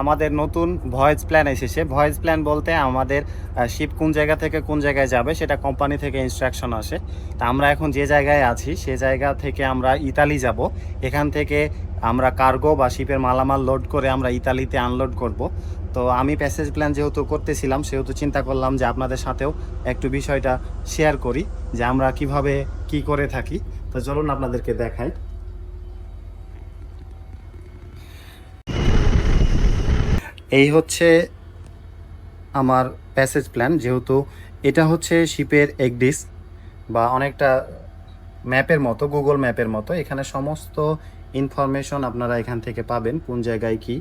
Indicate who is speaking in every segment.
Speaker 1: আমাদের নতুন voice plan এসেছে। ভয়েস প্ল্যান বলতে আমাদের শিপ কোন জায়গা থেকে কোন জায়গায় যাবে সেটা কোম্পানি থেকে ইনস্ট্রাকশন আসে। তা আমরা এখন যে জায়গায় আছি, সে জায়গা থেকে আমরা ইতালি যাব। এখান থেকে আমরা কার্গো বা শিপের মালামাল লোড করে আমরা ইতালিতে আনলোড করব। তো আমি প্যাসেজ প্ল্যান যেহেতু করতেছিলাম, সেহেতু চিন্তা করলাম যে আপনাদের সাথেও একটু বিষয়টা শেয়ার করি যে আমরা কীভাবে কি করে থাকি। তো চলুন আপনাদেরকে দেখাই। এই হচ্ছে আমার প্যাসেজ প্ল্যান যেহেতু এটা হচ্ছে শিপের একডিস বা অনেকটা ম্যাপের মতো গুগল ম্যাপের মতো। এখানে সমস্ত ইনফরমেশন আপনারা এখান থেকে পাবেন, কোন জায়গায় কি।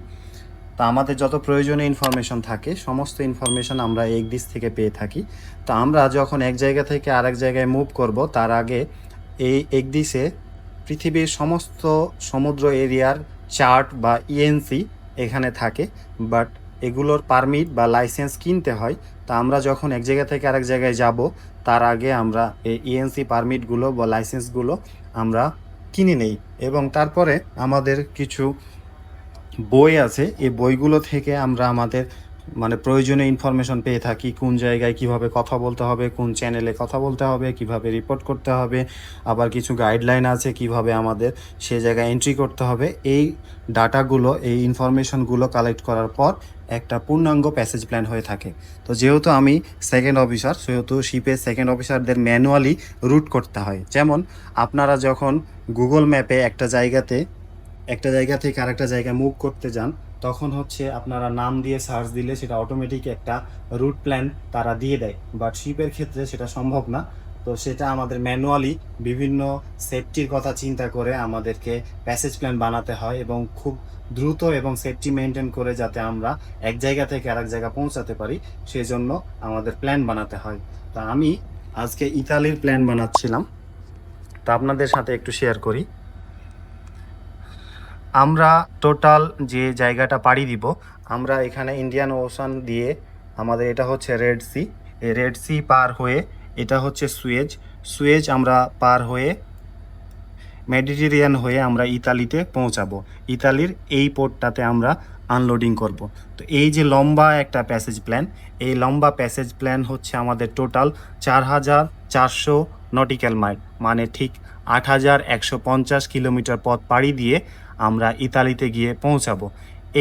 Speaker 1: তা আমাদের যত প্রয়োজনীয় ইনফরমেশন থাকে, সমস্ত ইনফরমেশন আমরা এক একদিস থেকে পেয়ে থাকি। তো আমরা যখন এক জায়গা থেকে আরেক জায়গায় মুভ করব, তার আগে এই একদিসে পৃথিবীর সমস্ত সমুদ্র এরিয়ার চার্ট বা ইএনসি এখানে থাকে বাট এগুলোর পারমিট বা লাইসেন্স কিনতে হয়। তা আমরা যখন এক জায়গা থেকে আরেক জায়গায় যাব, তার আগে আমরা এই ইএনসি পারমিটগুলো বা লাইসেন্সগুলো আমরা কিনে নেই। এবং তারপরে আমাদের কিছু বই আছে, এই বইগুলো থেকে আমরা আমাদের মানে প্রয়োজনীয় ইনফরমেশন পেয়ে থাকি, কোন জায়গায় কীভাবে কথা বলতে হবে, কোন চ্যানেলে কথা বলতে হবে, কীভাবে রিপোর্ট করতে হবে, আবার কিছু গাইডলাইন আছে কীভাবে আমাদের সে জায়গায় এন্ট্রি করতে হবে, এই ডাটাগুলো এই ইনফরমেশনগুলো কালেক্ট করার পর একটা পূর্ণাঙ্গ প্যাসেজ প্ল্যান হয়ে থাকে। তো যেহেতু আমি সেকেন্ড অফিসার সেহেতু শিপের সেকেন্ড অফিসারদের ম্যানুয়ালি রুট করতে হয়। যেমন, আপনারা যখন গুগল ম্যাপে একটা জায়গাতে, একটা জায়গা থেকে আরেকটা জায়গায় মুভ করতে যান তখন হচ্ছে আপনারা নাম দিয়ে সার্চ দিলে সেটা অটোমেটিক একটা রুট প্ল্যান তারা দিয়ে দেয়। বাট শিপের ক্ষেত্রে সেটা সম্ভব না। তো সেটা আমাদের ম্যানুয়ালি বিভিন্ন সেফটির কথা চিন্তা করে আমাদেরকে প্যাসেজ প্ল্যান বানাতে হয় এবং খুব দ্রুত এবং সেফটি মেনটেন করে যাতে আমরা এক জায়গা থেকে আরেক জায়গা পৌঁছাতে পারি সেই জন্য আমাদের প্ল্যান বানাতে হয়। তা আমি আজকে ইতালির প্ল্যান বানাচ্ছিলাম। তা আপনাদের সাথে একটু শেয়ার করি। আমরা টোটাল যে জায়গাটা পাড়ি দিব, আমরা এখানে ইন্ডিয়ান ওশান দিয়ে আমাদের এটা হচ্ছে রেড সি এই রেড সি পার হয়ে এটা হচ্ছে সুয়েজ সুয়েজ আমরা পার হয়ে মেডিটেরিয়ান হয়ে আমরা ইতালিতে পৌঁছাবো। ইতালির এই পোর্টটাতে আমরা আনলোডিং করব। তো এই যে লম্বা একটা প্যাসেজ প্ল্যান এই লম্বা প্যাসেজ প্ল্যান হচ্ছে আমাদের টোটাল চার হাজার চারশো নটিক্যাল মাইল মানে ঠিক আট হাজার একশো পঞ্চাশ কিলোমিটার পথ পাড়ি দিয়ে আমরা ইতালিতে গিয়ে পৌঁছাবো।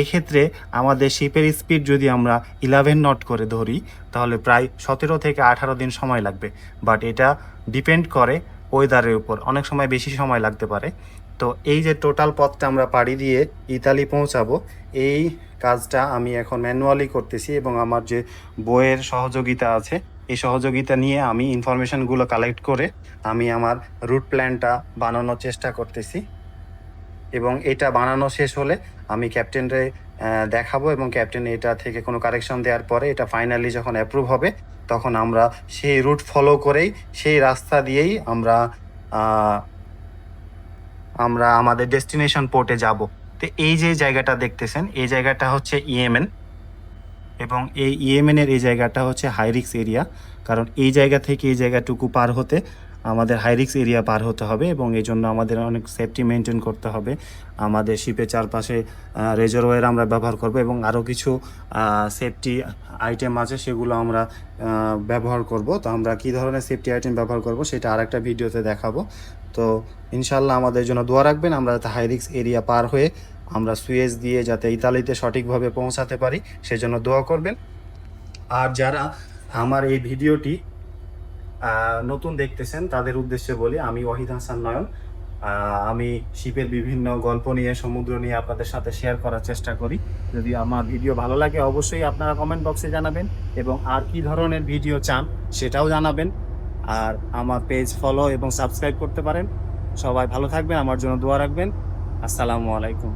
Speaker 1: এক্ষেত্রে আমাদের শিপের স্পিড যদি আমরা ইলেভেন নট করে ধরি, তাহলে প্রায় সতেরো থেকে আঠারো দিন সময় লাগবে। বাট এটা ডিপেন্ড করে ওয়েদারের উপর। অনেক সময় বেশি সময় লাগতে পারে। তো এই যে টোটাল পথটা আমরা পাড়ি দিয়ে ইতালি পৌঁছাবো, এই কাজটা আমি এখন ম্যানুয়ালি করতেছি এবং আমার যে বইয়ের সহযোগিতা আছে, এই সহযোগিতা নিয়ে আমি ইনফরমেশনগুলো কালেক্ট করে আমি আমার রুট প্ল্যানটা বানানোর চেষ্টা করতেছি। এবং এটা বানানো শেষ হলে আমি ক্যাপ্টেনরে দেখাবো এবং ক্যাপ্টেন এটা থেকে কোনো কারেকশন দেওয়ার পরে এটা ফাইনালি যখন অ্যাপ্রুভ হবে, তখন আমরা সেই রুট ফলো করেই সেই রাস্তা দিয়েই আমরা আমরা আমাদের ডেস্টিনেশন পোর্টে যাব। তো এই যে জায়গাটা দেখতেছেন, এই জায়গাটা হচ্ছে ইয়েমেন এবং এই ইয়েমেনের এই জায়গাটা হচ্ছে হাইরিক্স এরিয়া। কারণ এই জায়গা থেকে এই জায়গাটুকু পার হতে আমাদের হাইরিক্স এরিয়া পার হতে হবে এবং এই জন্য আমাদের অনেক সেফটি মেনটেন করতে হবে। আমাদের শিপের চারপাশে রেজারওয়ার আমরা ব্যবহার করব এবং আরও কিছু সেফটি আইটেম আছে সেগুলো আমরা ব্যবহার করব। তো আমরা কী ধরনের সেফটি আইটেম ব্যবহার করব সেটা আরেকটা ভিডিওতে দেখাবো। তো ইনশাল্লাহ আমাদের জন্য দোয়া রাখবেন আমরা যাতে হাইরিক্স এরিয়া পার হয়ে আমরা সুয়েজ দিয়ে যাতে ইতালিতে সঠিকভাবে পৌঁছাতে পারি, সেজন্য দোয়া করবেন। আর যারা আমার এই ভিডিওটি নতুন দেখতেছেন, তাদের উদ্দেশ্যে বলি, আমি ওয়াহিদ হাসান নয়ন। আমি শিপের বিভিন্ন গল্প নিয়ে, সমুদ্র নিয়ে আপনাদের সাথে শেয়ার করার চেষ্টা করি। যদি আমার ভিডিও ভালো লাগে, অবশ্যই আপনারা কমেন্ট বক্সে জানাবেন এবং আর কি ধরনের ভিডিও চান সেটাও জানাবেন। আর আমার পেজ ফলো এবং সাবস্ক্রাইব করতে পারেন। সবাই ভালো থাকবেন, আমার জন্য দোয়া রাখবেন। আসসালামু আলাইকুম।